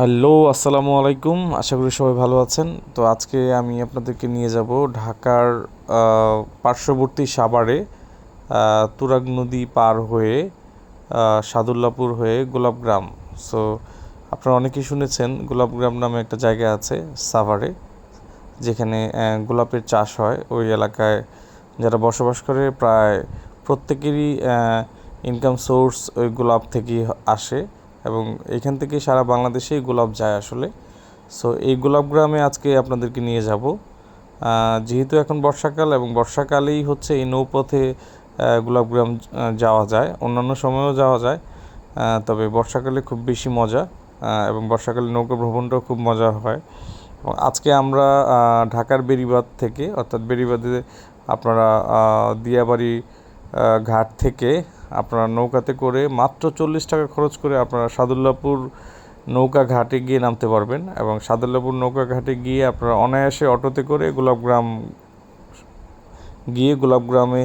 Hello, আসসালামু আলাইকুম। আশা করি সবাই ভালো আছেন। তো আজকে আমি আপনাদেরকে নিয়ে যাব ঢাকার পার্শ্ববর্তী সাভারে তুরাগ নদী পার হয়ে সাদুল্লাপুর হয়ে গোলাপগ্রাম। সো আপনারা অনেকেই শুনেছেন, গোলাপগ্রাম নামে একটা জায়গা আছে সাভারে, যেখানে গোলাপের চাষ হয়। ওই এলাকায় যারা বসবাস করে, প্রায় প্রত্যেকেরই ইনকাম সোর্স ওই গোলাপ থেকেই আসে। এবং এখান থেকে সারা বাংলাদেশেই গোলাপ যায় আসলে। সো এই গোলাপ গ্রামে আজকে আপনাদেরকে নিয়ে যাব। যেহেতু এখন বর্ষাকাল এবং বর্ষাকালেই হচ্ছে এই নৌপথে গোলাপগ্রাম যাওয়া যায়। অন্যান্য সময়েও যাওয়া যায়। তবে বর্ষাকালে খুব বেশি মজা এবং বর্ষাকালে নৌকা ভ্রমণটাও খুব মজা হয়। এবং আজকে আমরা ঢাকার বেরিবাদ থেকে, অর্থাৎ বেরিবাদে আপনারা দিয়াবাড়ি ঘাট থেকে আপনারা নৌকাতে করে মাত্র চল্লিশ টাকা খরচ করে আপনারা সাদুল্লাপুর নৌকা ঘাটে গিয়ে নামতে পারবেন এবং সাদুল্লাপুর নৌকা ঘাটে গিয়ে আপনারা অনায়াসে অটোতে করে গোলাপগ্রাম গিয়ে গোলাপগ্রামে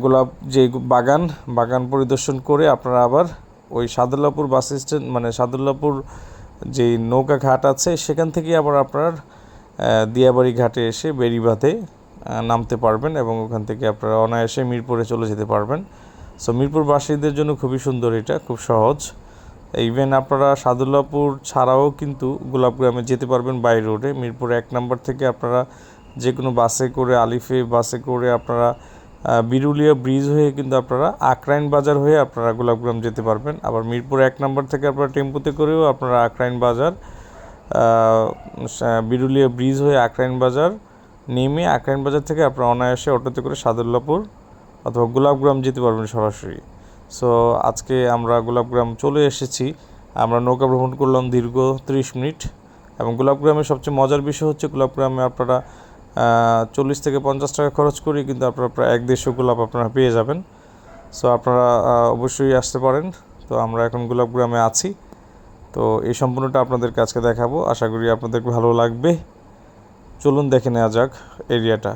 গোলাপ যে বাগান বাগান পরিদর্শন করে আপনারা আবার ওই সাদুল্লাপুর বাস স্ট্যান্ড মানে সাদুল্লাপুর যে নৌকা ঘাট আছে সেখান থেকে আবার আপনার দিয়াবাড়ি ঘাটে এসে বেরিবাঁধে আহ, নামতে পারবেন এবং ওখান থেকে আপনারা অনায়াসে মিরপুরে চলে যেতে পারবেন। সো মিরপুরবাসীদের জন্য খুবই সুন্দর এটা, খুব সহজ। ইভেন আপনারা সাদুল্লাপুর ছাড়াও কিন্তু গোলাপগ্রামে যেতে পারবেন বাই রোডে মিরপুর এক নম্বর থেকে আপনারা যে কোনো বাসে করে, আলিফে বাসে করে আপনারা বিরুলিয়া ব্রিজ হয়ে কিন্তু আপনারা আকরাইন বাজার হয়ে আপনারা গোলাপগ্রাম যেতে পারবেন। আবার মিরপুর এক নম্বর থেকে আপনারা টেম্পুতে করেও আপনারা আকরাইন বাজার বিরুলিয়া ব্রিজ হয়ে আকরাইন বাজার নেমে আকরাইন বাজার থেকে আপনারা অনায়াসে অটোতে করে সাদুল্লাপুর অথবা গোলাপগ্রাম যেতে পারবেন সরাসরি। সো আজকে আমরা গোলাপগ্রাম চলে এসেছি। আমরা নৌকা ভ্রমণ করলাম দীর্ঘ ত্রিশ মিনিট এবং গোলাপগ্রামের সবচেয়ে মজার বিষয় হচ্ছে গোলাপগ্রামে আপনারা চল্লিশ থেকে পঞ্চাশ টাকা খরচ করি কিন্তু আপনারা প্রায় এক দেড়শো গোলাপ আপনারা পেয়ে যাবেন। সো আপনারা অবশ্যই আসতে পারেন। তো আমরা এখন গোলাপগ্রামে আছি। তো এই সম্পূর্ণটা আপনাদেরকে আজকে দেখাবো। আশা করি আপনাদের ভালো লাগবে। চলুন দেখে নেওয়া যাক এরিয়াটা।